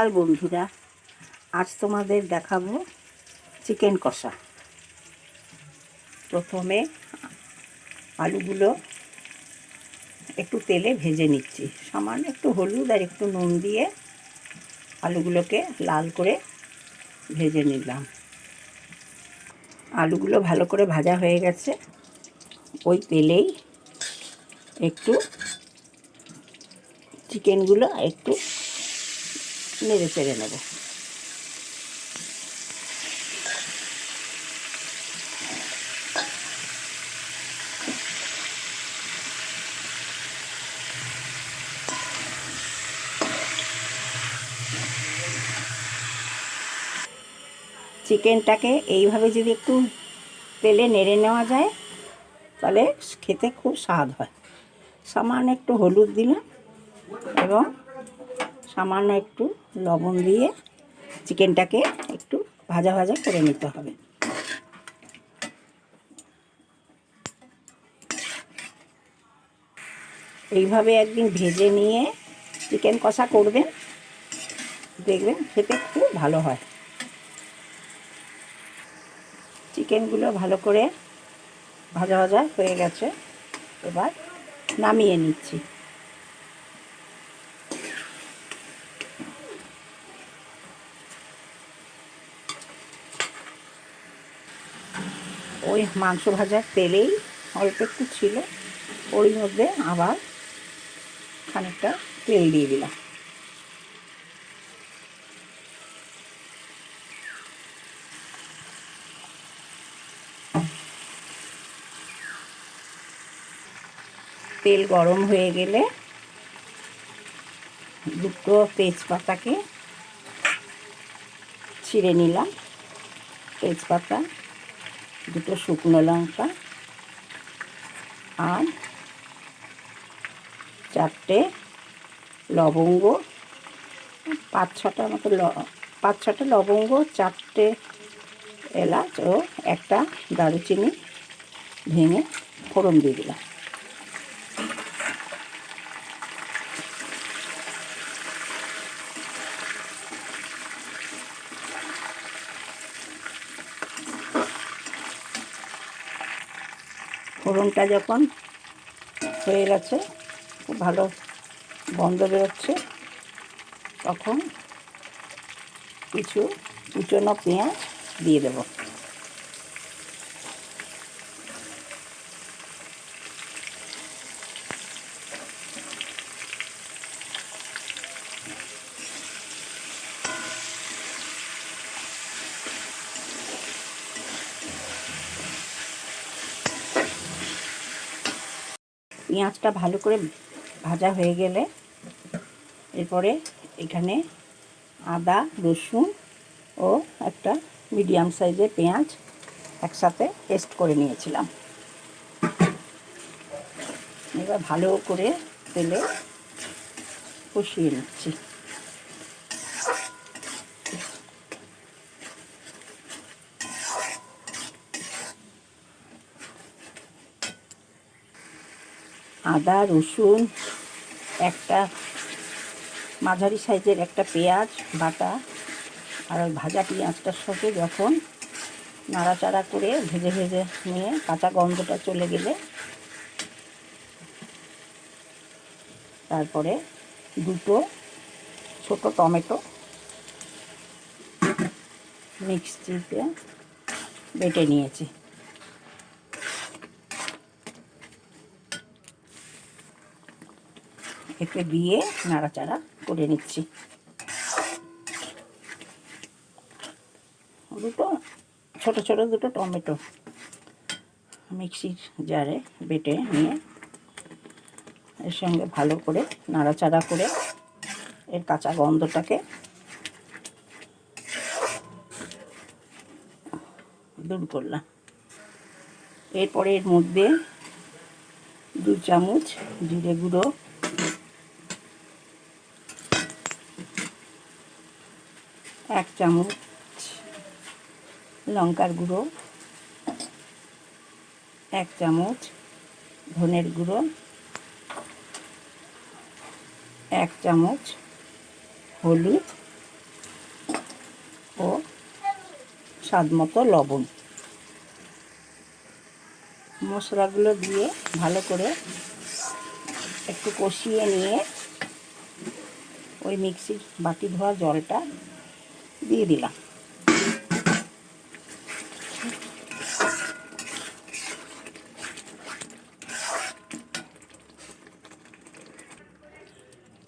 আর বন্ধুরা, আজ তোমাদের দেখাবো চিকেন কষা। প্রথমে আলুগুলো একটু তেলে ভেজে নিচ্ছি। সামান্য একটু হলুদ আর একটু নুন দিয়ে আলুগুলোকে লাল করে ভেজে নিলাম। আলুগুলো ভালো করে ভাজা হয়ে গেছে। ওই তেলেই একটু চিকেনগুলো একটু নেড়ে চেড়ে নেব। চিকেনটাকে এইভাবে যদি একটু তেলে নেড়ে নেওয়া যায়, তাহলে খেতে খুব স্বাদ হয়। সামান্য একটু হলুদ দিলাম এবং সামান্য একটু লবণ দিয়ে চিকেনটাকে একটু ভাজা ভাজা করে নিতে হবে। এইভাবে একদিন ভেজে নিয়ে চিকেন কষা করবেন, দেখবেন খেতে খুব ভালো হয়। চিকেনগুলো ভালো করে ভাজা ভাজা হয়ে গেছে, এবার নামিয়ে নিচ্ছি। ওই মাংস ভাজার তেলেই অল্প একটু ছিল, ওর মধ্যে আবার খানিকটা তেল দিয়ে দিলাম। তেল গরম হয়ে গেলে দুটো তেজপাতাকে ছিঁড়ে নিলাম। তেজপাতা দুটো শুকনো লঙ্কা আর চারটে লবঙ্গ, পাঁচ ছটা মতো ল, পাঁচ ছটা লবঙ্গ, চারটে এলাচ ও একটা দারুচিনি ভেঙে ফোড়ন দিয়ে দিলাম। ফোড়নটা যখন হয়ে গেছে খুব ভালো গন্ধ বেরোচ্ছে তখন কিছু কুচনো পেঁয়াজ দিয়ে দেব। পেঁয়াজটা ভালো করে ভাজা হয়ে গেলে এরপরে এখানে আদা, রসুন ও একটা মিডিয়াম সাইজের পেঁয়াজ একসাথে পেস্ট করে নিয়েছিলাম। এবার ভালো করে তেলে কষিয়ে নিচ্ছি। আদা, রসুন, একটা মাঝারি সাইজের একটা পেঁয়াজ বাটা আর ওই ভাজা পেঁয়াজটার সাথে যখন নাড়াচাড়া করে ভেজে ভেজে নিয়ে কাঁচা গন্ধটা চলে গেলে তারপরে দুটো ছোট টমেটো মিক্সিতে বেটে নিয়েছি। এতে দিয়ে নাড়াচাড়া করে নিচ্ছি। দুটো, ছোট ছোট দুটো টমেটো মিক্সির জারে বেটে নিয়ে এর সঙ্গে ভালো করে নাড়াচাড়া করে এর কাঁচা গন্ধটাকে দূর করলাম। এরপরে এর মধ্যে দু চামচ জিরে গুঁড়ো এক চামচ লঙ্কার গুঁড়ো, এক চামচ ধনের গুঁড়ো, এক চামচ হলুদ ও স্বাদ মতো লবণ। মশলাগুলো দিয়ে ভালো করে একটু কষিয়ে নিয়ে ওই মিক্সির বাটি ধোয়া জলটা দিয়ে দিলাম।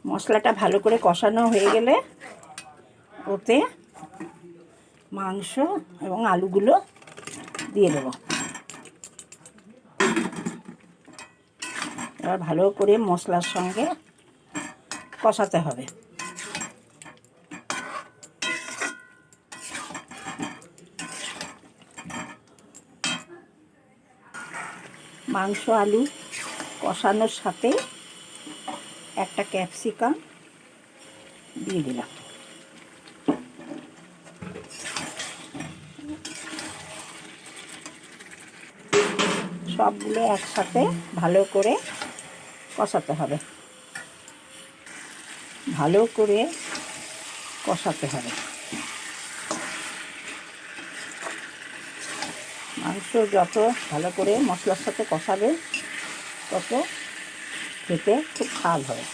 মশলাটা ভালো করে কষানো হয়ে গেলে ওতে মাংস এবং আলুগুলো দিয়ে দেবো। এবার ভালো করে মশলার সঙ্গে কষাতে হবে। মাংস, আলু কষানোর সাথে একটা ক্যাপসিকাম দিয়ে দিলাম। সবগুলো একসাথে ভালো করে কষাতে হবে। ভালো করে কষাতে হবে। মাংস যত ভালো করে মশলার সাথে কষাবে, তত খেতে খুব স্বাদ হবে।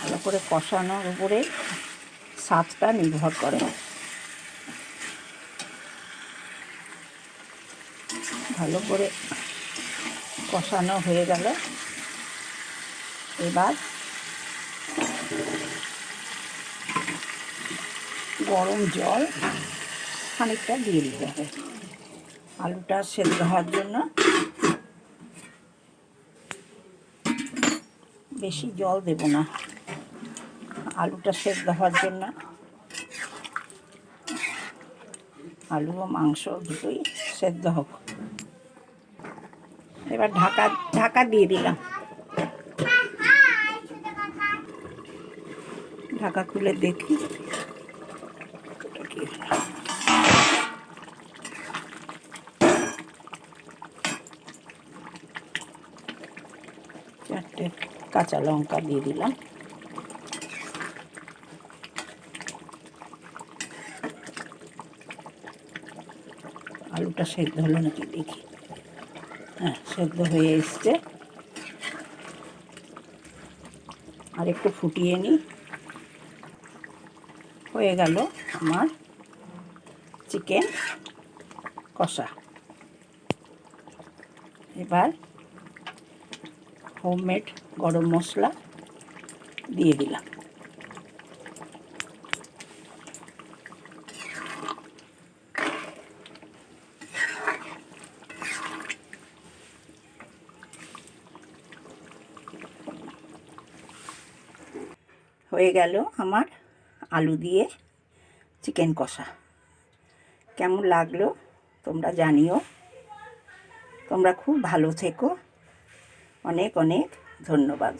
ভালো করে কষানোর উপরে স্বাদটা নির্ভর করে। ভালো করে কষানো হয়ে গেল। এবার গরম জল খানিকটা দিয়ে দিতে হবে। আলুটা সেদ্ধ হওয়ার জন্য বেশি জল দেব না। আলুটা সেদ্ধ হওয়ার জন্য আলু ও মাংস দুটোই সেদ্ধ হোক। এবার ঢাকা ঢাকা দিয়ে দিলাম। ঢাকা খুলে দেখি। কাঁচা লঙ্কা দিয়ে দিলাম। আলুটা সেদ্ধ হলো নাকি দেখি। হ্যাঁ সেদ্ধ হয়ে এসছে। আর একটু ফুটিয়ে নিই। হয়ে গেল আমার চিকেন কষা। এবার হোমমেড গরম মশলা দিয়ে দিলাম। হয়ে গেল আমার আলু দিয়ে চিকেন কষা। কেমন লাগল তোমরা জানিও। তোমরা খুব ভালো থেকো। অনেক অনেক ধন্যবাদ।